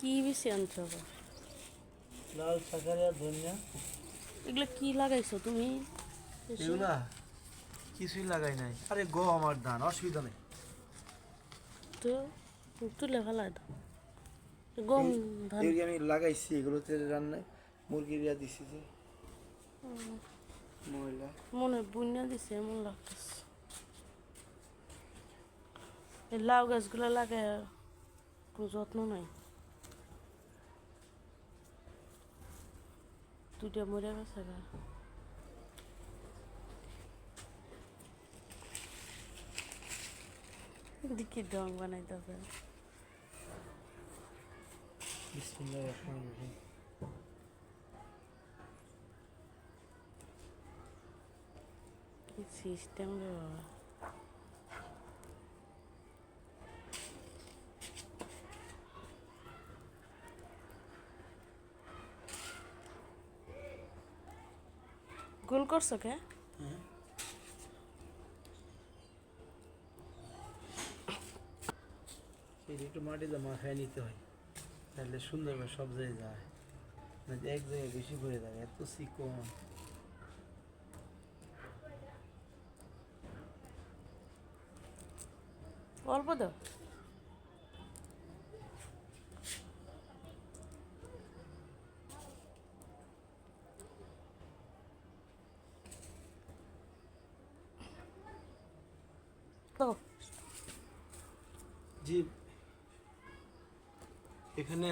কি বেশি আনছো? লাল শাকারিয়া ধনিয়া। এগুলো কি লাগাইছো তুমি? এগুলা কিছুই লাগাই নাই। আরে গো আমার ধান অসুবিধা নেই। তো তুলে ফেলাই দাও। গম ধান। আমি লাগাইছি এগুলোতে রান্নায় মুরগির ইয়া দিছি যে। ময়লা। মনে বুনিয়া দিছে এমন লাগতেছে। এই লাউ গাছগুলো লাগে কোনো যত্ন নাই। দুইটা মরে গেছে গা দেখি ডং বানাইতে হবে সিস্টেম রে বাবা গোল করছ কে? এই একটু মাটিতে মাখায় নিতে হয় তাহলে সুন্দরভাবে সব জায়গায় যায়। না এক জায়গায় বেশি ভরে থাকে এত চিকন। অল্প দাও। জি। এখানে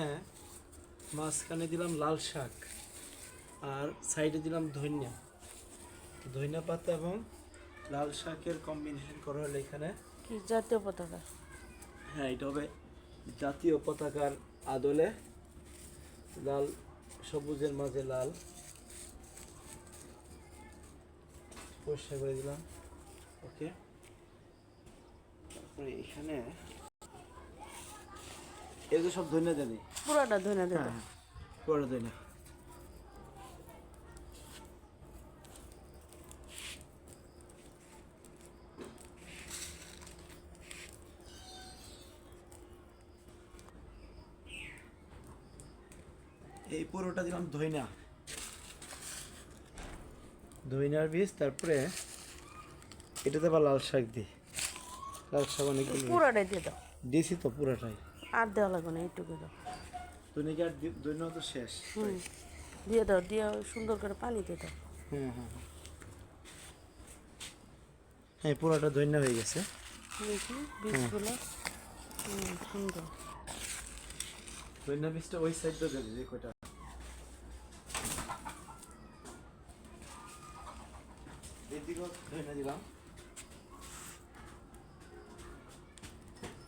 মাঝখানে দিলাম লাল শাক আর সাইডে দিলাম ধনিয়া। ধনিয়া পাতা এবং লাল শাকের কম্বিনেশন করা হলো এখানে। কি জাতীয় পতাকা? হ্যাঁ এটা হবে জাতীয় পতাকার আদলে লাল সবুজের মাঝে লাল। পরিষ্কার করে দিলাম। ওকে। তারপরে এখানে এগুলো সব ধনিয়া জানি পুরাটা ধনে দিতে হ্যাঁ পুরো ধনিয়া এই পুরোটা দিলাম ধইনা। ধইনার বীজ তারপরে এটাতে আবার লাল শাক দিই। লাল শাক পুরাটাই দিয়ে দাও। দিয়েছি তো পুরোটাই। আর দেওয়া লাগবে না এইটুকু দাও। ধনিয়া আর দি- তো শেষ। হুম দিয়ে দাও দিয়ে সুন্দর করে পানি দিয়ে দাও। হ্যাঁ হ্যাঁ হ্যাঁ। হ্যাঁ পুরোটা ধন্য হয়ে গেছে। বীজগুলো। হুম সুন্দর। ধন্য বীজটা ওই সাইডটা দেবে যে কটা এদিকেও ধন্য দিলাম ধইনা-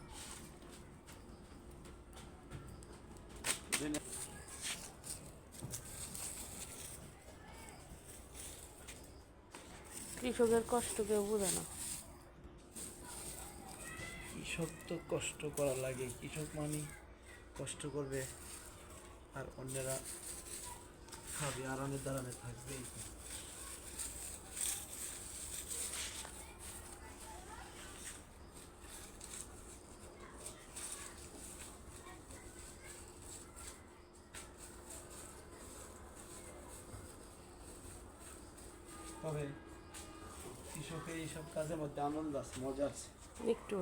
কৃষকের কষ্ট কেউ বোঝে না। কৃষক তো কষ্ট করা লাগে। কৃষক মানে কষ্ট করবে আর অন্যেরা খাবে আরামে দাঁড়ানে থাকবে তবে কৃষকের এইসব কাজের মধ্যে আনন্দ আছে মজা আছে। একটু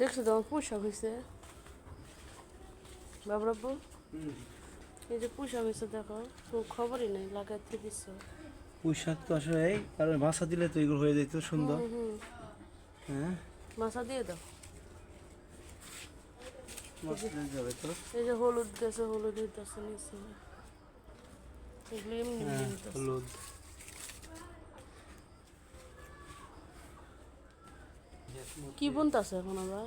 দেখছ তোমার পোশাক হয়েছে বাবরাব্বু? এই যে পোশাক হয়েছে দেখো তো খবরই নেই লাগাইতে দিচ্ছ পুঁইশাক তো আসলে এই কারণ ভাষা দিলে তো এগুলো হয়ে যেত সুন্দর। হ্যাঁ? মাছা দিয়ে দাও। তো এই যে হলুদ গেছে হলুদ দিতেছে নিচে। এগুলো এমনি হ্যাঁ। হলুদ। কি বুনতাছে এখন আবার?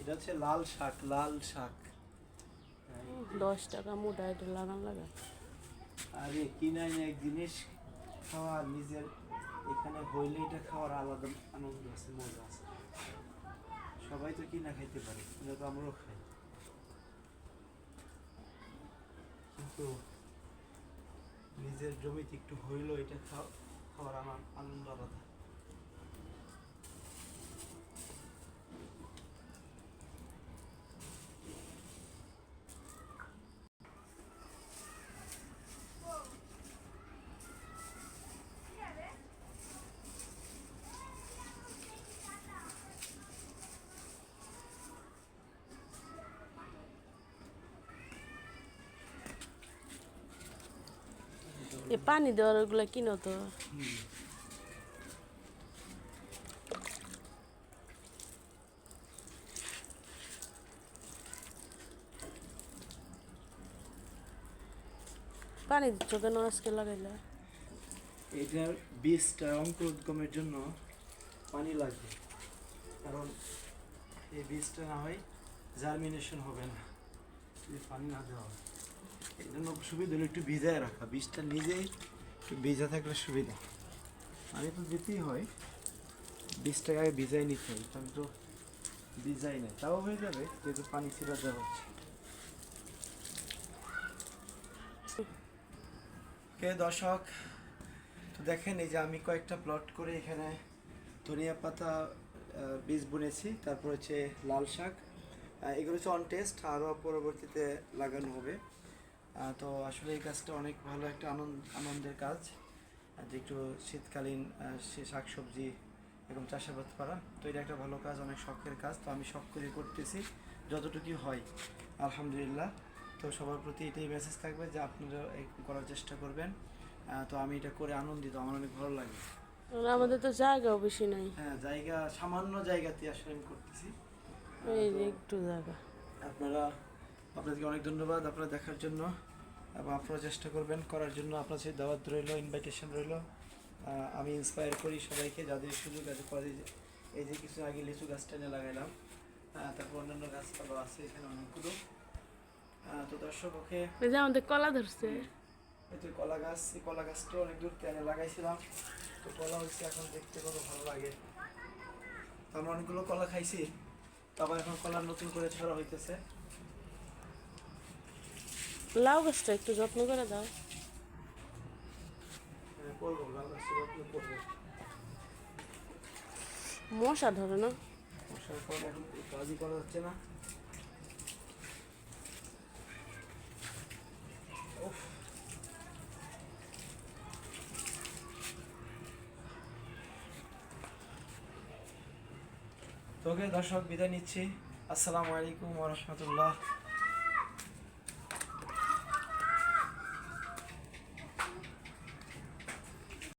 এটা হচ্ছে লাল শাক লাল শাক। দশ টাকা মোটা এটা লাগান লাগে। আরে কিনাই এক জিনিস খাওয়া নিজের এখানে হইলে এটা খাওয়ার আলাদা আনন্দ আছে মজা আছে। সবাই তো কি না খাইতে পারে, এটা তো আমরাও খাই। কিন্তু নিজের জমিতে একটু হইল এটা খাওয়া খাওয়ার আমার আনন্দ আলাদা। এ পানি দেওয়ার ওগুলো কিনো তো। পানি দিচ্ছ কেন আজকে লাগাইলে? এটার বীজটা অঙ্কুরোদ্গমের জন্য পানি লাগবে। কারণ এই বীজটা না হয় জার্মিনেশন হবে না। পানি না দেওয়া হয়। সুবিধা একটু ভিজায় রাখা। বীজটা নিজেই একটু ভিজা থাকলে সুবিধা। পানি তো দিতেই হয়। বীজটাকে আগে ভিজাই নিতে হয় আমি তো ভিজাই নাই। তাও হয়ে যাবে, যেহেতু পানি ছিটা দেওয়া হচ্ছে। কে দর্শক, তো দেখেন এই যে আমি কয়েকটা প্লট করে এখানে ধনিয়া পাতা বীজ বুনেছি। তারপর হচ্ছে লাল শাক। এগুলো হচ্ছে অন টেস্ট আরও পরবর্তীতে লাগানো হবে। তো আসলে এই কাজটা অনেক ভালো একটা আনন্দ আনন্দের কাজ। যে একটু শীতকালীন সে শাকসবজি এবং চাষাবাদ করা তো এটা একটা ভালো কাজ অনেক শখের কাজ। তো আমি শখ করে করতেছি যতটুকু হয় আলহামদুলিল্লাহ। তো সবার প্রতি এটাই মেসেজ থাকবে যে আপনারা করার চেষ্টা করবেন। তো আমি এটা করে আনন্দিত আমার অনেক ভালো লাগে। আমাদের তো জায়গাও বেশি নাই। হ্যাঁ জায়গা সামান্য জায়গাতে আসলে আমি করতেছি। এই একটু জায়গা। আপনারা আপনাদেরকে অনেক ধন্যবাদ আপনারা দেখার জন্য এবং আপনারা চেষ্টা করবেন করার জন্য। আপনার সেই দাওয়াত রইল ইনভাইটেশন রইল। আমি ইন্সপায়ার করি সবাইকে যাদের সুযোগ আছে এই যে- এই যে কিছু আগে লিচু গাছটা এনে লাগাইলাম। তারপর অন্যান্য গাছপালা আছে এখানে অনেকগুলো। তো দর্শক ওকে। এই যে আমাদের কলা ধরছে। এই যে কলা গাছ এই কলা গাছটা অনেক দূর থেকে লাগাইছিলাম। তো কলা হচ্ছে এখন দেখতে কত ভালো লাগে। তো আমরা অনেকগুলো কলা খাইছি। তারপর এখন কলা নতুন করে ছড়া হইতেছে। লাউ গাছটা একটু যত্ন করে দাও। হ্যাঁ, মশা ধরে না। কাজই করা যাচ্ছে তোকে দর্শক বিদায় নিচ্ছি। আসসালামু আলাইকুম ওরহমতুল্লাহ